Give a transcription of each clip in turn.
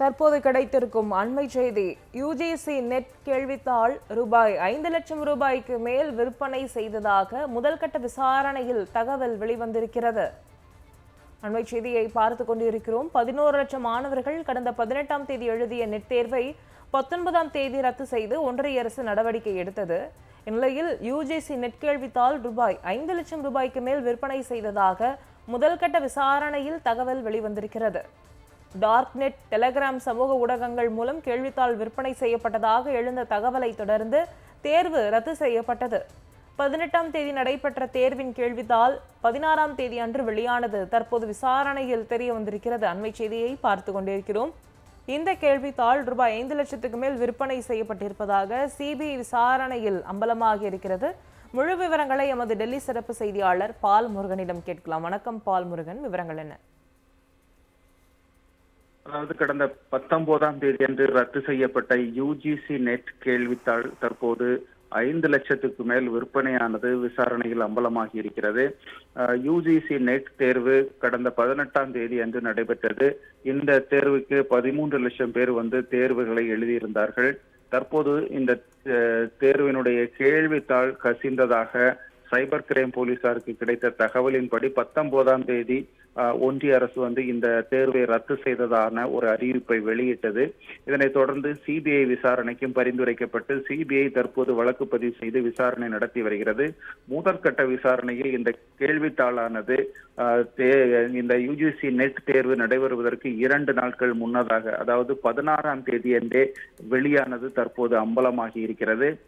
தற்போது கிடைத்திருக்கும் அண்மை செய்தி யுஜிசி நெட் கேள்வித்தாள் ரூபாய் ஐந்து லட்சம் ரூபாய்க்கு மேல் விற்பனை செய்ததாக முதல்கட்ட விசாரணையில் தகவல் வெளிவந்திருக்கிறது. அண்மை செய்தியை பார்த்து கொண்டிருக்கிறோம். பதினோரு லட்சம் மாணவர்கள் கடந்த பதினெட்டாம் தேதி எழுதிய நெட் தேர்வை பத்தொன்பதாம் தேதி ரத்து செய்து ஒன்றிய அரசு நடவடிக்கை எடுத்தது. இந்நிலையில் யுஜிசி நெட் கேள்வித்தாள் ரூபாய் ஐந்து லட்சம் ரூபாய்க்கு மேல் விற்பனை செய்ததாக முதல்கட்ட விசாரணையில் தகவல் வெளிவந்திருக்கிறது. டார்க் நெட் டெலகிராம் சமூக ஊடகங்கள் மூலம் கேள்வித்தாள் விற்பனை செய்யப்பட்டதாக எழுந்த தகவலை தொடர்ந்து தேர்வு ரத்து செய்யப்பட்டது. பதினெட்டாம் தேதி நடைபெற்ற தேர்வின் கேள்வித்தாள் பதினாறாம் தேதி அன்று வெளியானது. தற்போது விசாரணையில் தெரிய வந்திருக்கிறது. அண்மை செய்தியை பார்த்து கொண்டிருக்கிறோம். இந்த கேள்வித்தாள் ரூபாய் ஐந்து லட்சத்துக்கு மேல் விற்பனை செய்யப்பட்டிருப்பதாக சிபிஐ விசாரணையில் அம்பலமாக இருக்கிறது. முழு விவரங்களை எமது டெல்லி சிறப்பு செய்தியாளர் பால் முருகனிடம் கேட்கலாம். வணக்கம் பால் முருகன். விவரங்கள் என்ன? அதாவது கடந்த பத்தொன்பதாம் தேதி அன்று ரத்து செய்யப்பட்ட யுஜிசி நெட் கேள்வித்தாள் தற்போது ஐந்து லட்சத்துக்கு மேல் விற்பனையானது விசாரணையில் அம்பலமாகி இருக்கிறது. யுஜிசி நெட் தேர்வு கடந்த பதினெட்டாம் தேதி அன்று நடைபெற்றது. இந்த தேர்வுக்கு பதிமூன்று லட்சம் பேர் வந்து தேர்வுகளை எழுதியிருந்தார்கள். தற்போது இந்த தேர்வினுடைய கேள்வித்தாள் கசிந்ததாக சைபர் கிரைம் போலீசாருக்கு கிடைத்த தகவலின்படி பத்தொன்பதாம் தேதி ஒன்றிய அரசு வந்து இந்த தேர்வை ரத்து செய்ததான ஒரு அறிவிப்பை வெளியிட்டது. இதனைத் தொடர்ந்து சிபிஐ விசாரணைக்கும் பரிந்துரைக்கப்பட்டு சிபிஐ தற்போது வழக்கு பதிவு செய்து விசாரணை நடத்தி வருகிறது. முதற்கட்ட விசாரணையில் இந்த கேள்வித்தாளானது தே- இந்த யுஜிசி நெட் தேர்வு நடைபெறுவதற்கு இரண்டு நாட்கள் முன்னதாக அதாவது பதினாறாம் தேதி அன்றே வெளியானது தற்போது அம்பலமாகி இருக்கிறது.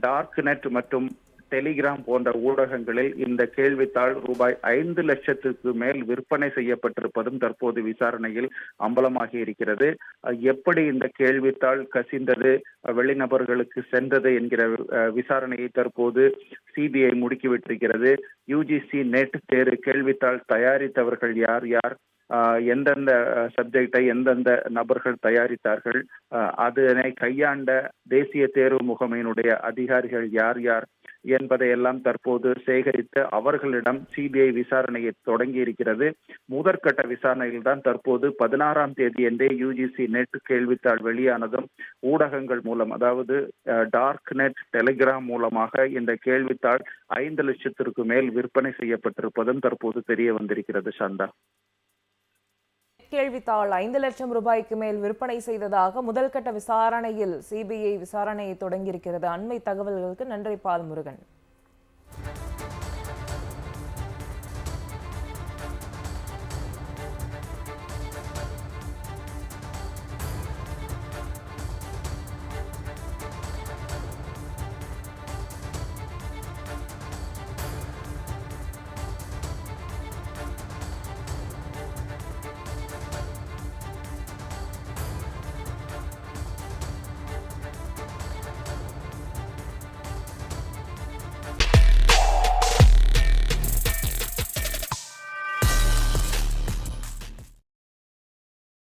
டார்க் நெட் மற்றும் டெலிகிராம் போன்ற ஊடகங்களில் இந்த கேள்வித்தாள் ரூபாய் ஐந்து லட்சத்துக்கு மேல் விற்பனை செய்யப்பட்டிருப்பதும் தற்போது விசாரணையில் அம்பலமாகி இருக்கிறது. எப்படி இந்த கேள்வித்தாள் கசிந்தது? வெளிநபர்களுக்கு சென்றது என்கிற விசாரணையை தற்போது சிபிஐ முடுக்கிவிட்டிருக்கிறது. யுஜிசி நெட் தேர்வு கேள்வித்தாள் தயாரித்தவர்கள் யார் யார்? எந்தெந்த சப்ஜெக்டை எந்தெந்த நபர்கள் தயாரித்தார்கள்? அதனை கையாண்ட தேசிய தேர்வு முகமையினுடைய அதிகாரிகள் யார் யார்? என்பதையெல்லாம் தற்போது சேகரித்து அவர்களிடம் சிபிஐ விசாரணையை தொடங்கி இருக்கிறது முதற்கட்ட விசாரணையில் தான் தற்போது பதினாறாம் தேதி என்றே யுஜிசி நெட் கேள்வித்தாள் வெளியானதும் ஊடகங்கள் மூலம் அதாவது டார்க் நெட் டெலிகிராம் மூலமாக இந்த கேள்வித்தாள் ஐந்து லட்சத்திற்கு மேல் விற்பனை செய்யப்பட்டிருப்பதும் தற்போது தெரிய வந்திருக்கிறது சந்தா. கேள்வித்தாள். ஐந்து லட்சம் ரூபாய்க்கு மேல் விற்பனை செய்ததாக முதல்கட்ட விசாரணையில் சிபிஐ விசாரணையை தொடங்கியிருக்கிறது. அண்மை தகவல்களுக்கு நன்றி பால் முருகன்.